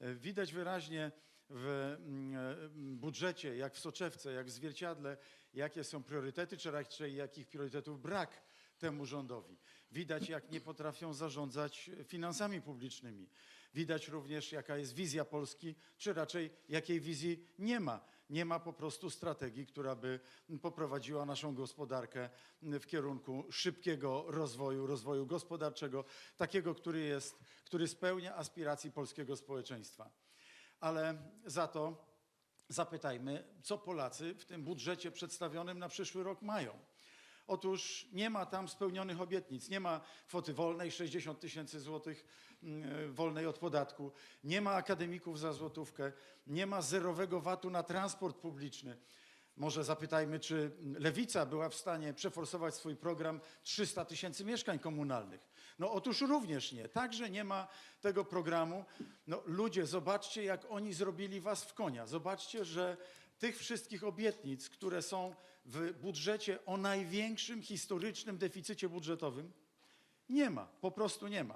E, Widać wyraźnie w mm, e, budżecie, jak w soczewce, jak w zwierciadle, jakie są priorytety, czy raczej jakich priorytetów brak temu rządowi. Widać, jak nie potrafią zarządzać finansami publicznymi. Widać również, jaka jest wizja Polski, czy raczej jakiej wizji nie ma. Nie ma po prostu strategii, która by poprowadziła naszą gospodarkę w kierunku szybkiego rozwoju, rozwoju gospodarczego, takiego, który, jest, który spełnia aspiracje polskiego społeczeństwa. Ale za to zapytajmy, co Polacy w tym budżecie przedstawionym na przyszły rok mają. Otóż nie ma tam spełnionych obietnic, nie ma kwoty wolnej 60 tysięcy złotych mm, wolnej od podatku, nie ma akademików za złotówkę, nie ma zerowego VAT-u na transport publiczny. Może zapytajmy, czy Lewica była w stanie przeforsować swój program 300 tysięcy mieszkań komunalnych. No otóż również nie. Także nie ma tego programu. No ludzie, zobaczcie, jak oni zrobili was w konia. Zobaczcie, że tych wszystkich obietnic, które są w budżecie o największym historycznym deficycie budżetowym, nie ma, po prostu nie ma.